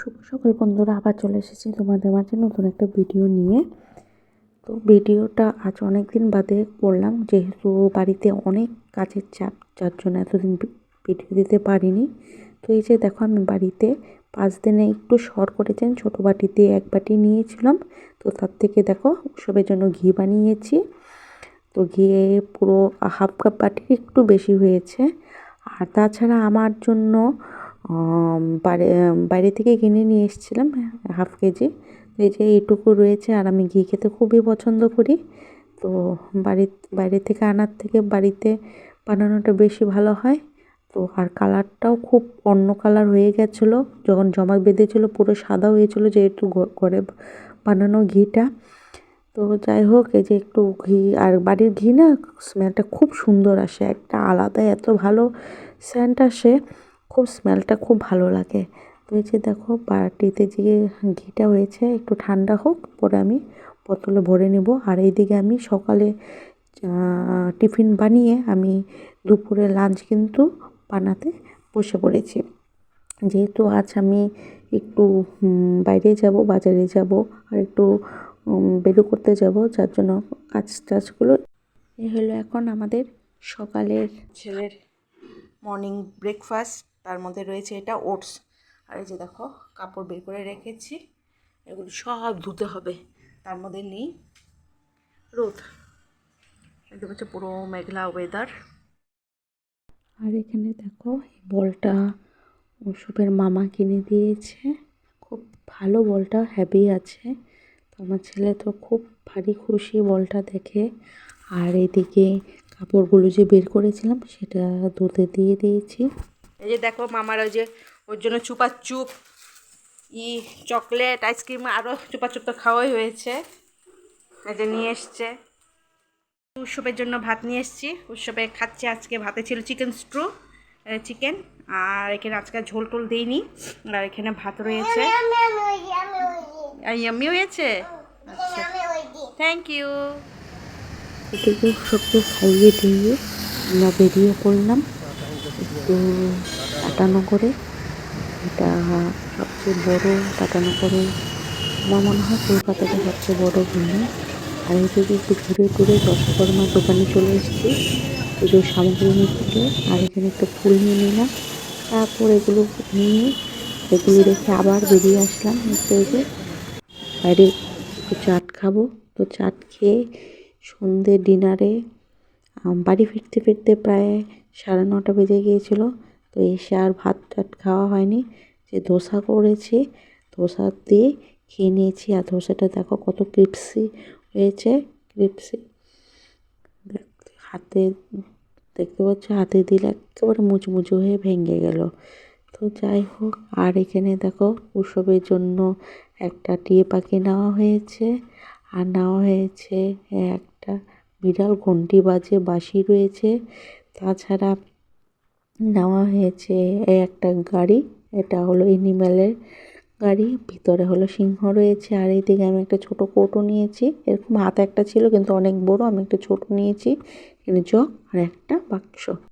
শুভ সকাল বন্ধুরা, আবার চলে এসেছি তোমাদের মাঝে নতুন একটা ভিডিও নিয়ে। তো ভিডিওটা আজ অনেক দিন বাদে করলাম, যেহেতু বাড়িতে অনেক কাজের চাপ, যার জন্য এতদিন ভিডিও দিতে পারিনি। তো এই যে দেখো, আমি বাড়িতে পাঁচ দিনে একটু শর্ট করেছেন, ছোটো বাটিতে এক বাটি নিয়েছিলাম। তো তার থেকে দেখো, উৎসবের জন্য ঘি বানিয়েছি। তো ঘিয়ে পুরো হাফ কাপ বাটির একটু বেশি হয়েছে। আর তাছাড়া আমার জন্য বাইরে বাইরে থেকে কিনে নিয়ে এসেছিলাম, হাফ কেজি। এই যে এইটুকু রয়েছে, আর আমি ঘি খেতে খুবই পছন্দ করি। তো বাড়ি, বাইরে থেকে আনার থেকে বাড়িতে বানানোটা বেশি ভালো হয়। তো আর কালারটাও খুব অন্য কালার হয়ে গেছিল, যখন জমা বেঁধেছিলো, পুরো সাদা হয়েছিল যেহেতু ঘরে বানানো ঘিটা। তো যাই হোক, এই যে একটু ঘি, আর বাড়ির ঘি না, স্মেলটা খুব সুন্দর আসে, একটা আলাদা এত ভালো স্যান্ট আসে। খুব স্মেলটা খুব ভালো লাগে। তো এই যে দেখো, বাটিতে যে ঘিটা হয়েছে, একটু ঠান্ডা হোক, পরে আমি বোতলে ভরে নেব। আর এইদিকে আমি সকালে টিফিন বানিয়ে আমি দুপুরে লাঞ্চ কিন্তু বানাতে বসে পড়েছি। যেহেতু আজ আমি একটু বাইরে যাব, বাজারে যাব, আর একটু বেরো করতে যাব, যার জন্য কাজ টাজগুলো এ হলো এখন আমাদের সকালের ছেলের মর্নিং ব্রেকফাস্ট তার মধ্যে রয়েছে এটা ওটস। আর এই যে দেখো, কাপড় বের করে রেখেছি। এগুলো সব ধুতে হবে। তার মধ্যে নেই রোদ। একদম হচ্ছে পুরো মেঘলা ওয়েদার আর এখানে দেখো বলটা ওসবের মামা কিনে দিয়েছে। খুব ভালো বলটা হ্যাভি আছে। আমার ছেলে তো খুব ভারী খুশি বলটা দেখে। আর এদিকে কাপড়গুলো যে বের করেছিলাম, সেটা ধুতে দিয়ে দিয়েছি। এই যে দেখো মামার ওই যে ওর জন্য চুপা চুপ, ই চকলেট, আইসক্রিম আরও চুপা চুপ তো খাওয়াই হয়েছে। এই যে নিয়ে এসছে। উৎসবের জন্য ভাত নিয়ে এসেছি। উৎসবে খাচ্ছি আজকে ভাতে ছিল চিকেন স্ট্রু চিকেন, আর এখানে আজকে ঝোল টোল দিইনি, আর এখানে ভাত রয়েছে। ইয়ামি হয়েছে? আচ্ছা। থ্যাংক ইউ এদিকে সবকে খাইয়ে দিয়ে আমরা বেরিয়ে পড়লাম। টাটানগরে এটা সবচেয়ে বড় টাটানগরে আমার মনে হয় কলকাতাতে সবচেয়ে বড় ভূমি। আর এদিকে একটু ঘুরে ঘুরে দশকর্মার দোকানে চলে এসেছি পুজোর সামগ্রী নিতে আর এখানে একটু ফুল নিয়ে নিলাম। তারপর এগুলো নিয়ে এগুলো রেখে আবার বেরিয়ে আসলাম একটু বাইরে একটু চাট খাব। তো চাট খেয়ে সন্ধে ডিনারে বাড়ি ফিরতে ফিরতে প্রায় সাড়ে নটা বেজে গিয়েছিল, তো এসে আর ভাত টাত খাওয়া হয়নি। যে ধোসা করেছি, ধোসা দিয়ে খেয়ে নিয়েছি। আর ধোসাটা দেখো কত ক্রিপসি হয়েছে, ক্রিপসি। হাতে, দেখতে পাচ্ছ, হাতে দিলে একেবারে মুচমুচু হয়ে ভেঙে গেল। তো যাই হোক, আর এখানে দেখো উৎসবের জন্য একটা টিয়ে পাখি নেওয়া হয়েছে। আর নেওয়া হয়েছে একটা বিড়াল ঘন্টি বাজে, বাঁশি রয়েছে। তাছাড়া নেওয়া হয়েছে একটা গাড়ি, এটা হলো এনিম্যালের গাড়ি, ভিতরে হলো সিংহ রয়েছে। আর এইদিকে আমি একটা ছোট কোটো নিয়েছি। এরকম হাতে একটা ছিল, কিন্তু অনেক বড়, আমি একটা ছোট নিয়েছি। জগ আর একটা বাক্স।